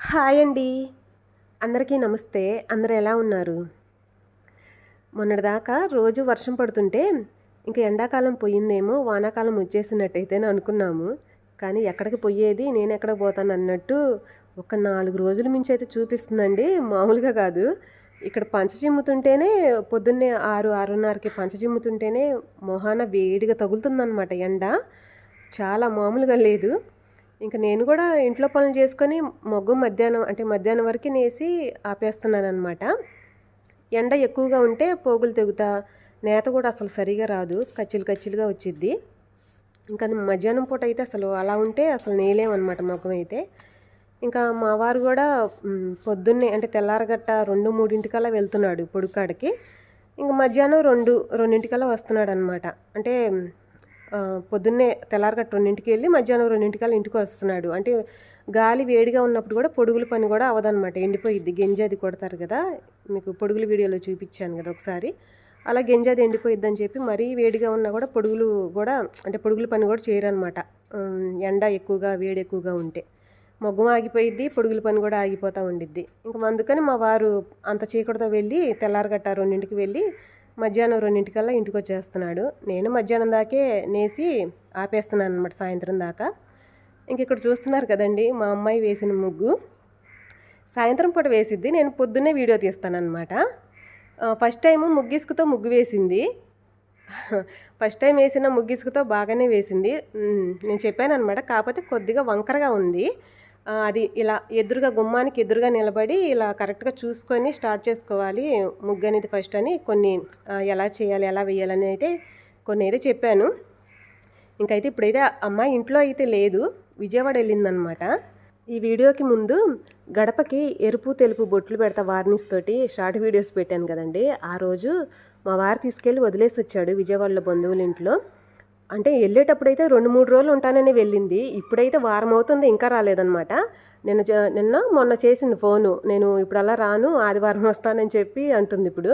Hi అండి అందరికీ నమస్తే. అందరు ఎలా ఉన్నారు? మొన్నటిదాకా రోజు వర్షం పడుతుంటే ఇంకా ఎండాకాలం పోయిందేమో వానాకాలం వచ్చేసినట్టయితే అనుకున్నాము. కానీ ఎక్కడికి పోయేది నేను ఎక్కడికి పోతాను అన్నట్టు ఒక నాలుగు రోజుల మించి అయితే చూపిస్తుందండి. మామూలుగా కాదు. ఇక్కడ పంచ చిమ్ముతుంటేనే పొద్దున్నే ఆరు ఆరున్నరకి పంచ చిమ్ముతుంటేనే మొహాన వేడిగా తగులుతుందన్నమాట ఎండ. చాలా మామూలుగా లేదు. ఇంకా నేను కూడా ఇంట్లో పనులు చేసుకొని మొగ్గు మధ్యాహ్నం అంటే మధ్యాహ్నం వరకు నేసి ఆపేస్తున్నాను అనమాట ఎండ ఎక్కువగా ఉంటే పోగులు తెగుతా నేత కూడా అసలు సరిగా రాదు కచ్చిలు కచ్చిలుగా వచ్చిద్ది. ఇంకా అది మధ్యాహ్నం పూట అయితే అసలు అలా ఉంటే అసలు నేలేమన్నమాట మొగ్గం అయితే. ఇంకా మా వారు కూడా పొద్దున్నే అంటే తెల్లారగట్ట రెండు మూడింటికల్లా వెళ్తున్నాడు పొడుకాడికి. ఇంక మధ్యాహ్నం రెండు రెండింటికల్లా వస్తున్నాడు అనమాట అంటే పొద్దున్నే తెల్లారగట్ట రెండింటికి వెళ్ళి మధ్యాహ్నం రెండింటికల్లా ఇంటికి వస్తున్నాడు. అంటే గాలి వేడిగా ఉన్నప్పుడు కూడా పొడుగుల పని కూడా అవదనమాట ఎండిపోయిద్ది. గింజ అది కొడతారు కదా. మీకు పొడుగుల వీడియోలో చూపించాను కదా ఒకసారి. అలా గింజ అది ఎండిపోయిద్దని చెప్పి మరీ వేడిగా ఉన్నా కూడా పొడుగులు కూడా అంటే పొడుగుల పని కూడా చేయరనమాట ఎండ ఎక్కువగా వేడి ఎక్కువగా ఉంటే. మగ్గం ఆగిపోయిద్ది పొడుగుల పని కూడా ఆగిపోతూ ఉండిద్ది. ఇంకా అందుకని మా వారు అంత చీకటితో వెళ్ళి తెల్లారగట్ట రెండింటికి వెళ్ళి మధ్యాహ్నం రెండింటికల్లా ఇంటికి వచ్చేస్తున్నాడు నేను మధ్యాహ్నం దాకే నేసి ఆపేస్తున్నాను అనమాట సాయంత్రం దాకా. ఇంక ఇక్కడ చూస్తున్నారు కదండి మా అమ్మాయి వేసిన ముగ్గు. సాయంత్రం పూట వేసిద్ది నేను పొద్దున్నే వీడియో తీస్తానమాట ఫస్ట్ టైము ముగ్గిసుకుతో ముగ్గు వేసింది. ఫస్ట్ టైం వేసిన ముగ్గిసుకుతో బాగానే వేసింది. నేను చెప్పాను అనమాట కాకపోతే కొద్దిగా వంకరగా ఉంది. అది ఇలా ఎదురుగా గుమ్మానికి ఎదురుగా నిలబడి ఇలా కరెక్ట్గా చూసుకొని స్టార్ట్ చేసుకోవాలి. ముగ్గు అనేది ఫస్ట్ అని కొన్ని ఎలా చేయాలి ఎలా వేయాలని అయితే కొన్ని అయితే చెప్పాను. ఇంకైతే ఇప్పుడైతే అమ్మాయి ఇంట్లో అయితే లేదు విజయవాడ వెళ్ళిందనమాట. ఈ వీడియోకి ముందు గడపకి ఎరుపు తెలుపు బొట్లు పెడతా వార్నిస్ తోటి షార్ట్ వీడియోస్ పెట్టాను కదండి. ఆ రోజు మా వారు తీసుకెళ్ళి వదిలేసి వచ్చాడు విజయవాడలో బంధువుల ఇంట్లో. అంటే వెళ్ళేటప్పుడైతే రెండు మూడు రోజులు ఉంటానని వెళ్ళింది. ఇప్పుడైతే వారం అవుతుంది ఇంకా రాలేదనమాట నిన్న నిన్న మొన్న చేసింది ఫోను. నేను ఇప్పుడు అలా రాను ఆదివారం వస్తానని చెప్పి అంటుంది ఇప్పుడు.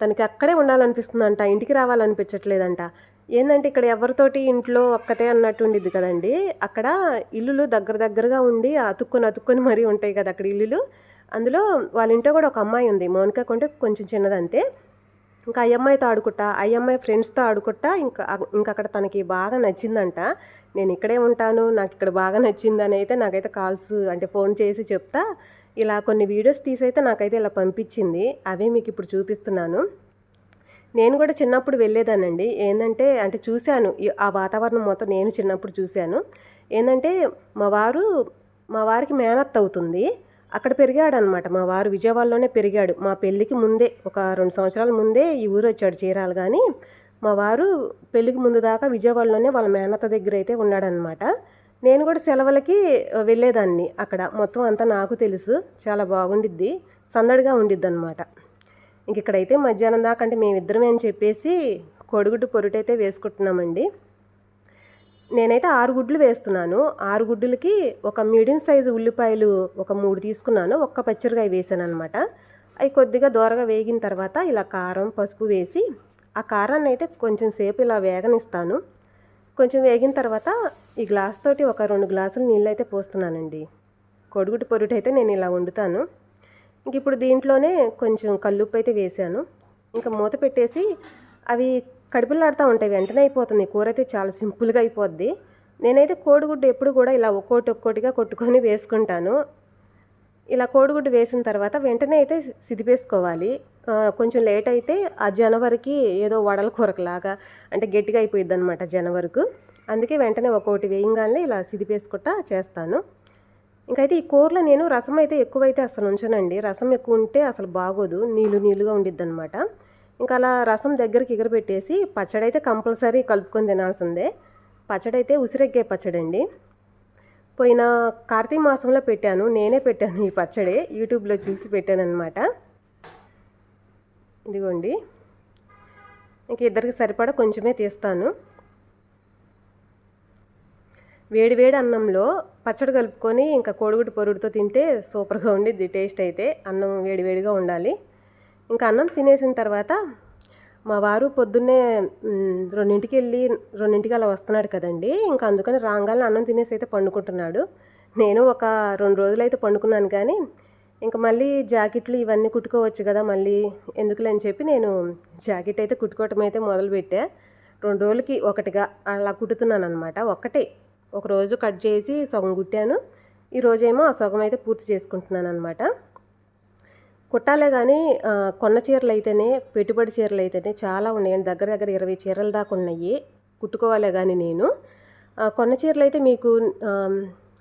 తనకి అక్కడే ఉండాలనిపిస్తుందంట ఇంటికి రావాలనిపించట్లేదంట. ఏంటంటే ఇక్కడ ఎవరితోటి ఇంట్లో ఒక్కతే అన్నట్టు ఉండిద్ది కదండి. అక్కడ ఇల్లులు దగ్గర దగ్గరగా ఉండి అతుక్కొని అతుక్కొని మరీ ఉంటాయి కదా అక్కడ ఇల్లులు. అందులో వాళ్ళ ఇంట్లో కూడా ఒక అమ్మాయి ఉంది మౌనిక కొంటే కొంచెం చిన్నదంతే. ఇంకా అయ్యమ్మాయితో ఆడుకుంటా అయ్యమ్మాయి ఫ్రెండ్స్తో ఆడుకుంటా ఇంకా ఇంకా అక్కడ తనకి బాగా నచ్చిందంట. నేను ఇక్కడే ఉంటాను నాకు ఇక్కడ బాగా నచ్చిందని అయితే నాకైతే కాల్స్ అంటే ఫోన్ చేసి చెప్తా. ఇలా కొన్ని వీడియోస్ తీసైతే నాకైతే ఇలా పంపించింది. అవే మీకు ఇప్పుడు చూపిస్తున్నాను. నేను కూడా చిన్నప్పుడు వెళ్ళేదానండి ఏంటంటే అంటే చూశాను ఆ వాతావరణం మొత్తం నేను చిన్నప్పుడు చూశాను. ఏంటంటే మా వారు మా వారికి మేనత్ అవుతుంది. అక్కడ పెరిగాడనమాట. మా వారు విజయవాడలోనే పెరిగాడు. మా పెళ్ళికి ముందే ఒక రెండు సంవత్సరాల ముందే ఈ ఊరు వచ్చాడు చీరాలు కానీ మా వారు పెళ్ళికి ముందు దాకా విజయవాడలోనే వాళ్ళ మేనత్త దగ్గర అయితే ఉన్నాడనమాట. నేను కూడా సెలవులకి వెళ్ళేదాన్ని. అక్కడ మొత్తం అంతా నాకు తెలుసు. చాలా బాగుండిద్ది. సందడిగా ఉండిద్ది అనమాట ఇంక ఇక్కడైతే మధ్యాహ్నం దాకా అంటే మేమిద్దరమే అని చెప్పేసి కోడిగుడ్డు పొరుటైతే వేసుకుంటున్నామండి. నేనైతే ఆరు గుడ్లు వేస్తున్నాను. ఆరు గుడ్డులకి ఒక మీడియం సైజు ఉల్లిపాయలు ఒక మూడు తీసుకున్నాను. ఒక్క పచ్చిరకాయ వేసాను అనమాట అవి కొద్దిగా దోరగా వేగిన తర్వాత ఇలా కారం పసుపు వేసి ఆ కారాన్ని అయితే కొంచెం సేపు ఇలా వేగనిస్తాను. కొంచెం వేగిన తర్వాత ఈ గ్లాస్ తోటి ఒక రెండు గ్లాసులు నీళ్ళు అయితే పోస్తున్నానండి. కొడుగుడు పొరుటు అయితే నేను ఇలా వండుతాను. ఇంక ఇప్పుడు దీంట్లోనే కొంచెం కల్లుప్పు అయితే వేసాను. ఇంకా మూత పెట్టేసి అవి కడుపులాడుతూ ఉంటాయి వెంటనే అయిపోతుంది. కూర అయితే చాలా సింపుల్గా అయిపోద్ది. నేనైతే కోడిగుడ్డు ఎప్పుడు కూడా ఇలా ఒక్కోటి ఒక్కోటిగా కొట్టుకొని వేసుకుంటాను. ఇలా కోడిగుడ్డు వేసిన తర్వాత వెంటనే అయితే సిదిపేసుకోవాలి. కొంచెం లేట్ అయితే ఆ జనవరికి ఏదో వడల కూరకులాగా అంటే గట్టిగా అయిపోయింది అనమాట జనవరకు. అందుకే వెంటనే ఒక్కోటి వేయంగానే ఇలా సిదిపేసుకుంటా చేస్తాను. ఇంకైతే ఈ కూరలో నేను రసం అయితే ఎక్కువైతే అసలు ఉంచనండి. రసం ఎక్కువ ఉంటే అసలు బాగోదు. నీళ్ళు నీళ్ళుగా ఉండిద్ది అనమాట ఇంకా అలా రసం దగ్గరికి ఎగరబెట్టేసి పచ్చడి అయితే కంపల్సరీ కలుపుకొని తినాల్సిందే. పచ్చడి అయితే ఉసిరెగ్గే పచ్చడి అండి పోయిన కార్తీక మాసంలో పెట్టాను. నేనే పెట్టాను ఈ పచ్చడి. యూట్యూబ్లో చూసి పెట్టాను అనమాట ఇదిగోండి. ఇంక ఇద్దరికి సరిపడా కొంచెమే తీస్తాను. వేడి వేడి అన్నంలో పచ్చడి కలుపుకొని ఇంకా కోడిగుడ్డు పొరుడుతో తింటే సూపర్గా ఉండిద్ది టేస్ట్ అయితే. అన్నం వేడి వేడిగా ఉండాలి. ఇంకా అన్నం తినేసిన తర్వాత మా వారు పొద్దున్నే రెండింటికి వెళ్ళి రెండింటికి అలా వస్తున్నాడు కదండి. ఇంకా అందుకని రాగానే అన్నం తినేసి అయితే పండుకుంటున్నాడు. నేను ఒక రెండు రోజులు అయితే పండుకున్నాను కానీ ఇంకా మళ్ళీ జాకెట్లు ఇవన్నీ కుట్టుకోవచ్చు కదా మళ్ళీ ఎందుకులే అని చెప్పి నేను జాకెట్ అయితే కుట్టుకోవటం అయితే మొదలుపెట్టా. రెండు రోజులకి ఒకటిగా అలా కుట్టుతున్నాను అనమాట ఒకటే. ఒక రోజు కట్ చేసి సగం కుట్టాను. ఈరోజేమో ఆ సగం అయితే పూర్తి చేసుకుంటున్నాను అనమాట కుట్టాలే కానీ కొన్న చీరలు అయితేనే పెట్టుబడి చీరలు అయితేనే చాలా ఉన్నాయండి దగ్గర దగ్గర ఇరవై చీరల దాకా ఉన్నాయి. కుట్టుకోవాలే కానీ నేను. కొన్న చీరలు అయితే మీకు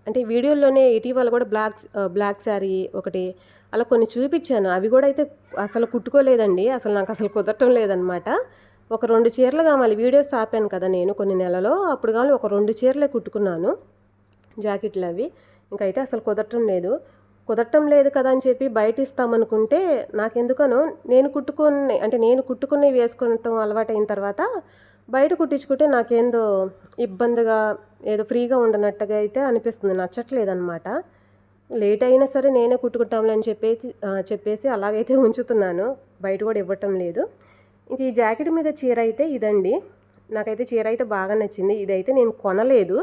అంటే వీడియోలోనే ఇటీవల కూడా బ్లాక్ బ్లాక్ శారీ ఒకటి అలా కొన్ని చూపించాను. అవి కూడా అయితే అసలు కుట్టుకోలేదండి. అసలు నాకు అసలు కుదరటం లేదనమాట ఒక రెండు చీరలు కావాలి. వీడియోస్ ఆపాను కదా నేను కొన్ని నెలలో. అప్పుడు కానీ ఒక రెండు చీరలే కుట్టుకున్నాను. జాకెట్లు అవి. ఇంకైతే అయితే అసలు కుదరటం లేదు. కుదరటం లేదు కదా అని చెప్పి బయట ఇస్తామనుకుంటే నాకెందుకనో నేను కుట్టుకున్న అంటే నేను కుట్టుకున్నవి వేసుకోవటం అలవాటైన తర్వాత బయట కుట్టించుకుంటే నాకేందో ఇబ్బందిగా ఏదో ఫ్రీగా ఉండనట్టుగా అయితే అనిపిస్తుంది. నచ్చట్లేదు అనమాట లేట్ అయినా సరే నేనే కుట్టుకుంటాంలే అని చెప్పేసి చెప్పేసి అలాగైతే ఉంచుతున్నాను. బయట కూడా ఇవ్వటం లేదు. ఇంక ఈ జాకెట్ మీద చీర అయితే ఇదండి. నాకైతే చీర అయితే బాగా నచ్చింది. ఇదైతే నేను కొనలేదు.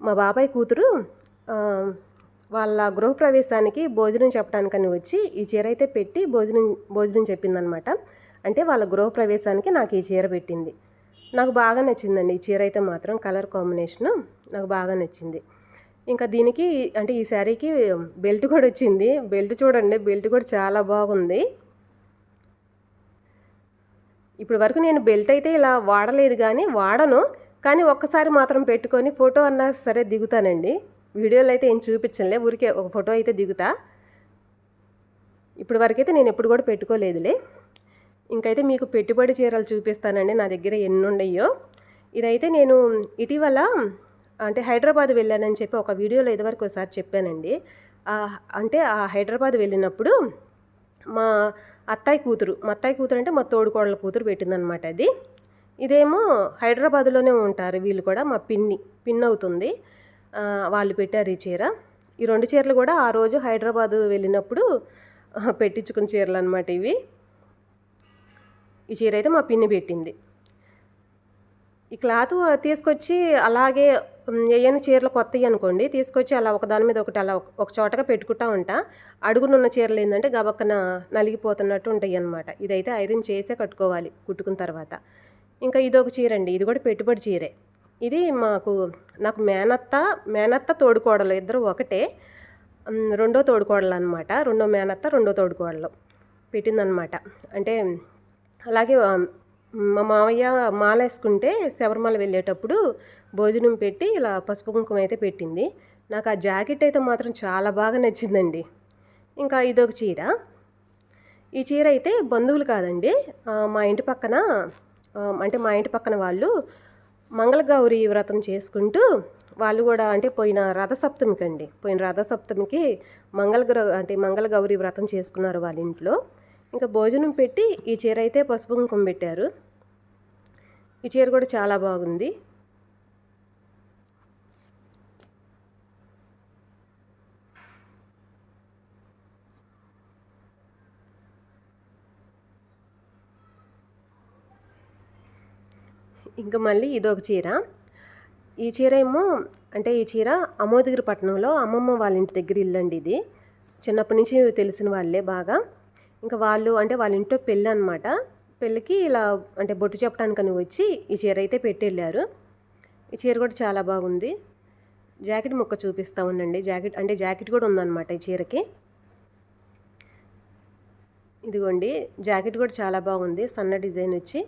మా బాబాయ్ కూతురు వాళ్ళ గృహప్రవేశానికి భోజనం చెప్పడానికని వచ్చి ఈ చీర అయితే పెట్టి భోజనం భోజనం చెప్పిందనమాట. అంటే వాళ్ళ గృహప్రవేశానికి నాకు ఈ చీర పెట్టింది. నాకు బాగా నచ్చిందండి. ఈ చీర అయితే మాత్రం కలర్ కాంబినేషను నాకు బాగా నచ్చింది. ఇంకా దీనికి అంటే ఈ శారీకి బెల్ట్ కూడా వచ్చింది. బెల్ట్ చూడండి బెల్ట్ కూడా చాలా బాగుంది. ఇప్పుడు వరకు నేను బెల్ట్ అయితే ఇలా వాడలేదు కానీ వాడను. కానీ ఒక్కసారి మాత్రం పెట్టుకొని ఫోటో అన్నా సరే దిగుతానండి. వీడియోలో అయితే ఏం చూపించలే ఊరికే ఒక ఫోటో అయితే దిగుతా. ఇప్పుడు వరకైతే నేను ఎప్పుడు కూడా పెట్టుకోలేదులే. ఇంకైతే మీకు పెట్టుబడి చీరలు చూపిస్తానండి నా దగ్గర ఎన్ని ఉన్నాయో. ఇదైతే నేను ఇటీవల అంటే హైదరాబాద్ వెళ్ళానని చెప్పి ఒక వీడియోలో ఇదివరకు ఒకసారి చెప్పానండి. అంటే ఆ హైదరాబాద్ వెళ్ళినప్పుడు మా అత్తాయి కూతురు మా అత్తాయి కూతురు అంటే మా తోడుకోడల కూతురు పెట్టిందనమాట అది. ఇదేమో హైదరాబాద్లోనే ఉంటారు వీళ్ళు కూడా మా పిన్ని పిన్ అవుతుంది. వాళ్ళు పెట్టారు ఈ చీర. ఈ రెండు చీరలు కూడా ఆ రోజు హైదరాబాద్ వెళ్ళినప్పుడు పెట్టించుకున్న చీరలు అనమాట ఇవి. ఈ చీర అయితే మా పిన్ని పెట్టింది. ఈ క్లాత్ తీసుకొచ్చి అలాగే ఏయని చీరలు కొత్తవి అనుకోండి తీసుకొచ్చి అలా ఒకదాని మీద ఒకటి అలా ఒక- చోటగా పెట్టుకుంటా ఉంటా. అడుగునున్న చీరలు ఏంటంటే గబక్కన నలిగిపోతున్నట్టు ఉంటాయి అన్నమాట. ఇదైతే ఐరన్ చేసే కట్టుకోవాలి కుట్టుకున్న తర్వాత. ఇంకా ఇదొక చీర అండి ఇది కూడా పెట్టుబడి చీరే. ఇది మాకు నాకు మేనత్త మేనత్త తోడుకోడలు ఇద్దరు ఒకటే. రెండో తోడుకోడలు అనమాట రెండో మేనత్త రెండో తోడుకోడలు పెట్టిందనమాట అంటే అలాగే మా మావయ్య మాల వేసుకుంటే శబరిమల వెళ్ళేటప్పుడు భోజనం పెట్టి ఇలా పసుపు కుంకుమ అయితే పెట్టింది. నాకు ఆ జాకెట్ అయితే మాత్రం చాలా బాగా నచ్చిందండి. ఇంకా ఇదొక చీర. ఈ చీర అయితే బంధువులు కాదండి. మా ఇంటి పక్కన అంటే మా ఇంటి పక్కన వాళ్ళు మంగళగౌరి వ్రతం చేసుకుంటూ వాళ్ళు కూడా అంటే పోయిన రథసప్తమికి అండి పోయిన రథసప్తమికి మంగళ అంటే మంగళగౌరి వ్రతం చేసుకున్నారు వాళ్ళ ఇంట్లో. ఇంకా భోజనం పెట్టి ఈ చీర అయితే పసుపు కుంకుమ పెట్టారు. ఈ చీర కూడా చాలా బాగుంది. ఇంకా మళ్ళీ ఇదొక చీర. ఈ చీర ఏమో అంటే ఈ చీర అమోదగిరి పట్టణంలో అమ్మమ్మ వాళ్ళ ఇంటి దగ్గర ఇల్లండి ఇది. చిన్నప్పటి నుంచి తెలిసిన వాళ్ళే బాగా. ఇంకా వాళ్ళు అంటే వాళ్ళ ఇంట్లో పెళ్ళి అనమాట పెళ్ళికి ఇలా అంటే బొట్టు చెప్పడానికని వచ్చి ఈ చీర అయితే పెట్టి వెళ్ళారు ఈ చీర కూడా చాలా బాగుంది. జాకెట్ ముక్క చూపిస్తా ఉండండి. జాకెట్ అంటే జాకెట్ కూడా ఉందన్నమాట ఈ చీరకి. ఇదిగోండి జాకెట్ కూడా చాలా బాగుంది. సన్న డిజైన్ వచ్చి.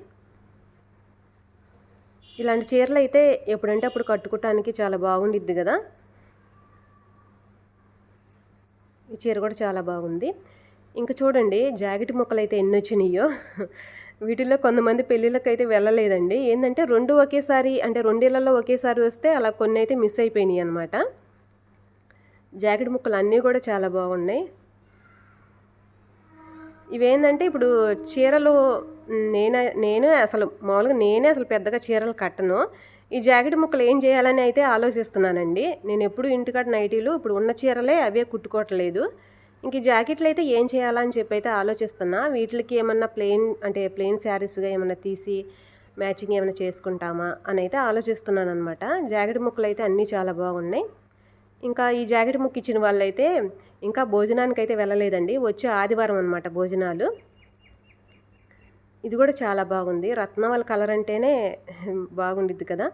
ఇలాంటి చీరలు అయితే ఎప్పుడంటే అప్పుడు కట్టుకోవటానికి చాలా బాగుండిద్ది కదా. ఈ చీర కూడా చాలా బాగుంది. ఇంకా చూడండి జాకెట్ ముక్కలు అయితే ఎన్ని వచ్చినాయో వీటిల్లో కొంతమంది పెళ్ళిళ్ళకి అయితే వెళ్ళలేదండి. ఏంటంటే రెండు ఒకేసారి అంటే రెండేళ్ళలో ఒకేసారి వస్తే అలా కొన్ని అయితే మిస్ అయిపోయినాయి అనమాట జాకెట్ ముక్కలు అన్నీ కూడా చాలా బాగున్నాయి. ఇవేంటంటే ఇప్పుడు చీరలు నేను నేనే అసలు మామూలుగా నేనే అసలు పెద్దగా చీరలు కట్టను. ఈ జాకెట్ ముక్కలు ఏం చేయాలని అయితే ఆలోచిస్తున్నానండి. నేను ఎప్పుడు ఇంటికాడ నైటీలు ఇప్పుడు ఉన్న చీరలే అవే కుట్టుకోవట్లేదు. ఇంక ఈ జాకెట్లు అయితే ఏం చేయాలని చెప్పి అయితే ఆలోచిస్తున్నా. వీటికి ఏమన్నా ప్లెయిన్ అంటే ప్లెయిన్ శారీస్గా ఏమన్నా తీసి మ్యాచింగ్ ఏమైనా చేసుకుంటామా అని అయితే ఆలోచిస్తున్నాను అనమాట జాకెట్ ముక్కలు అయితే అన్నీ చాలా బాగున్నాయి. ఇంకా ఈ జాకెట్ ముక్క ఇచ్చిన వాళ్ళైతే ఇంకా భోజనానికి అయితే వెళ్ళలేదండి. వచ్చే ఆదివారం అనమాట భోజనాలు. ఇది కూడా చాలా బాగుంది. రత్నవల్ కలర్ అంటేనే బాగుండిద్ది కదా?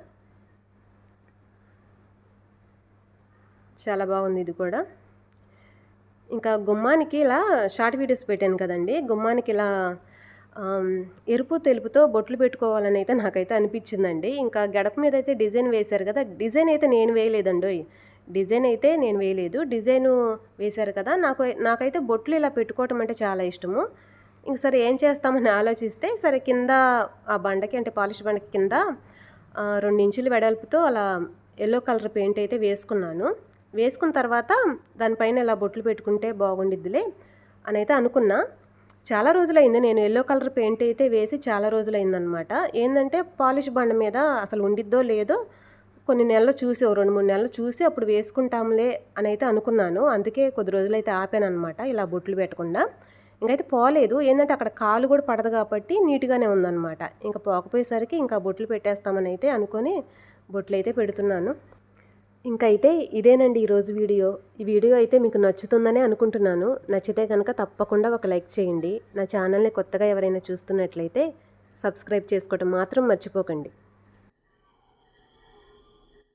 చాలా బాగుంది ఇది కూడా. ఇంకా గుమ్మానికి ఇలా షార్ట్ వీడియోస్ పెట్టాను కదండి. గుమ్మానికి ఇలా ఎరుపు తెలుపుతో బొట్లు పెట్టుకోవాలని అయితే నాకైతే అనిపించిందండి. ఇంకా గడప మీద అయితే డిజైన్ వేశారు కదా? డిజైన్ అయితే నేను వేయలేదండి. డిజైన్ అయితే నేను వేయలేదు. డిజైను వేశారు కదా? నాకు నాకైతే బొట్లు ఇలా పెట్టుకోవటం అంటే చాలా ఇష్టము. ఇంక సరే ఏం చేస్తామని ఆలోచిస్తే సరే కింద ఆ బండకి అంటే పాలిష్ బండకి కింద రెండు ఇంచులు వెడల్పుతో అలా ఎల్లో కలర్ పెయింట్ అయితే వేసుకున్నాను. వేసుకున్న తర్వాత దానిపైన ఇలా బొట్లు పెట్టుకుంటే బాగుండిద్దిలే అని అయితే అనుకున్నా. చాలా రోజులైంది నేను ఎల్లో కలర్ పెయింట్ అయితే వేసి చాలా రోజులైందనమాట. ఏంటంటే పాలిష్ బండ మీద అసలు ఉండిద్దో లేదో కొన్ని నెలలు చూసి ఓ రెండు మూడు నెలలు చూసి అప్పుడు వేసుకుంటాంలే అని అయితే అనుకున్నాను. అందుకే కొద్ది రోజులైతే ఆపాను అనమాట ఇలా బొట్లు పెట్టకుండా. ఇంకైతే పోలేదు. ఏంటంటే అక్కడ కాలు కూడా పడదు కాబట్టి నీట్గానే ఉందన్నమాట. ఇంకా పోకపోయేసరికి ఇంకా బొట్లు పెట్టేస్తామని అయితే అనుకొని బొట్లు అయితే పెడుతున్నాను. ఇంకైతే ఇదేనండి ఈరోజు వీడియో. ఈ వీడియో అయితే మీకు నచ్చుతుందనే అనుకుంటున్నాను. నచ్చితే కనుక తప్పకుండా ఒక లైక్ చేయండి. నా ఛానల్ని కొత్తగా ఎవరైనా చూస్తున్నట్లయితే సబ్స్క్రైబ్ చేసుకోవటం మాత్రం మర్చిపోకండి.